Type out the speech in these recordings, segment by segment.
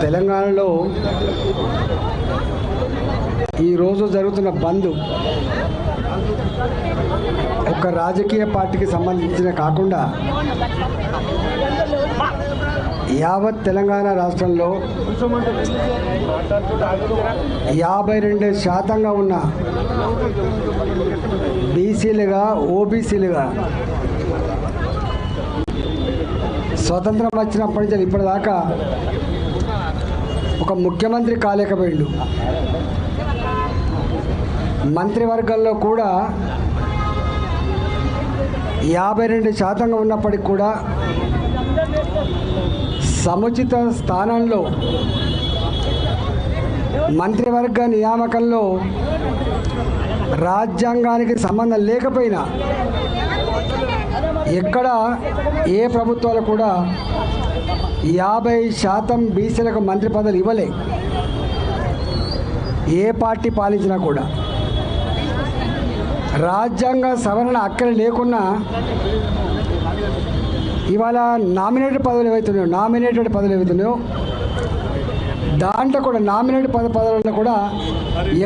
తెలంగాణలో ఈరోజు జరుగుతున్న బంద్ ఒక రాజకీయ పార్టీకి సంబంధించిన కాకుండా యావత్ తెలంగాణ రాష్ట్రంలో యాభై రెండు శాతంగా ఉన్న బీసీలుగా ఓబీసీలుగా స్వతంత్రం వచ్చినప్పటి నుంచి ఇప్పటిదాకా ఒక ముఖ్యమంత్రి కాలేకపోయిండు. మంత్రివర్గంలో కూడా యాభై రెండు శాతంగా ఉన్నప్పటికి కూడా సముచిత స్థానంలో మంత్రివర్గ నియామకంలో రాజ్యాంగానికి సంబంధం లేకపోయినా ఎక్కడ ఏ ప్రభుత్వాలు కూడా యాభై శాతం బీసీలకు మంత్రి పదవులు ఇవ్వలే. ఏ పార్టీ పాలించినా కూడా. రాజ్యాంగ సవరణ అక్కడ లేకున్నా ఇవాళ నామినేటెడ్ పదవులు ఏవైతున్నాయో నామినేటెడ్ పదవులు ఏవైతున్నాయో దాంట్లో కూడా నామినేటెడ్ పద పదవుల్లో కూడా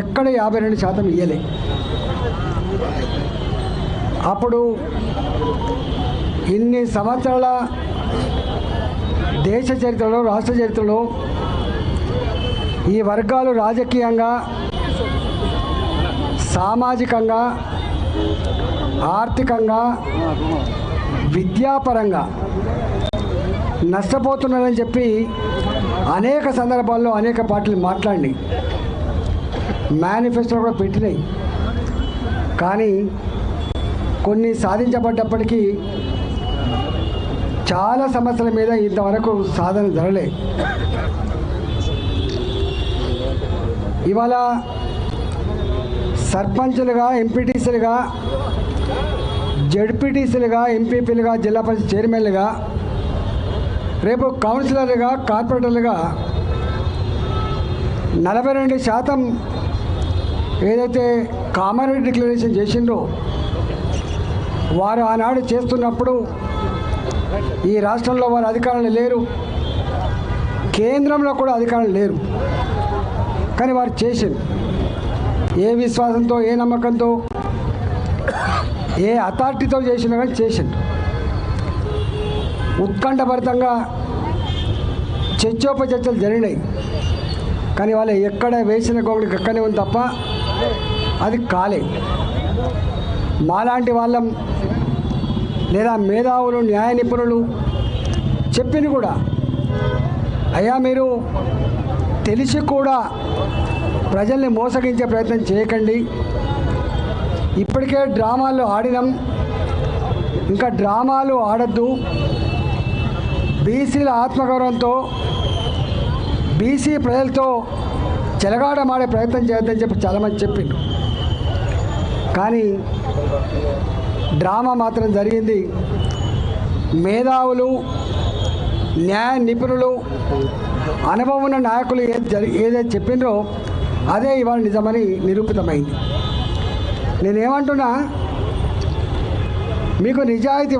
ఎక్కడ యాభై రెండు శాతం ఇయ్యలే. అప్పుడు ఇన్ని సంవత్సరాల దేశ చరిత్రలో రాష్ట్ర చరిత్రలో ఈ వర్గాలు రాజకీయంగా సామాజికంగా ఆర్థికంగా విద్యాపరంగా నష్టపోతున్నారని చెప్పి అనేక సందర్భాల్లో అనేక పార్టీలు మాట్లాడినాయి. మేనిఫెస్టో కూడా పెట్టినాయి. కానీ కొన్ని సాధించబడ్డప్పటికీ చాలా సమస్యల మీద ఇంతవరకు సాధన ధరలే ఇవాళ సర్పంచులుగా ఎంపీటీసీలుగా జడ్పీటీసీలుగా ఎంపీపీలుగా జిల్లా పరిషత్ చైర్మన్లుగా రేపు కౌన్సిలర్లుగా కార్పొరేటర్లుగా నలభై రెండు శాతం ఏదైతే కామన్ డిక్లరేషన్ చేసిండ్రో వారు ఆనాడు చేస్తున్నప్పుడు ఈ రాష్ట్రంలో వారు అధికారులు లేరు. కేంద్రంలో కూడా అధికారులు లేరు. కానీ వారు చేసింది ఏ విశ్వాసంతో ఏ నమ్మకంతో ఏ అథారిటీతో చేసినా కానీ చేసిండు ఉత్కంఠభరితంగా చర్చోపచర్చలు జరిగినాయి. కానీ వాళ్ళు ఎక్కడ వేసిన గోగుడికి ఎక్కడనే ఉంది తప్ప అది కాలే. మాలాంటి వాళ్ళం లేదా మేధావులు న్యాయ నిపుణులు చెప్పింది కూడా. అయ్యా మీరు తెలిసి కూడా ప్రజల్ని మోసగించే ప్రయత్నం చేయకండి. ఇప్పటికే డ్రామాలు ఆడినాం. ఇంకా డ్రామాలు ఆడద్దు. బీసీల ఆత్మగౌరవంతో బీసీ ప్రజలతో చెలగాడమాడే ప్రయత్నం చేద్దని చెప్పి చాలామంది చెప్పిండు కానీ డ్రామా మాత్రం జరిగింది. మేధావులు న్యాయ నిపుణులు అనుభవం ఉన్న నాయకులు ఏది ఏదైతే చెప్పిండ్రో అదే ఇవాళ నిజమని నిరూపితమైంది. నేనేమంటున్నా మీకు నిజాయితీ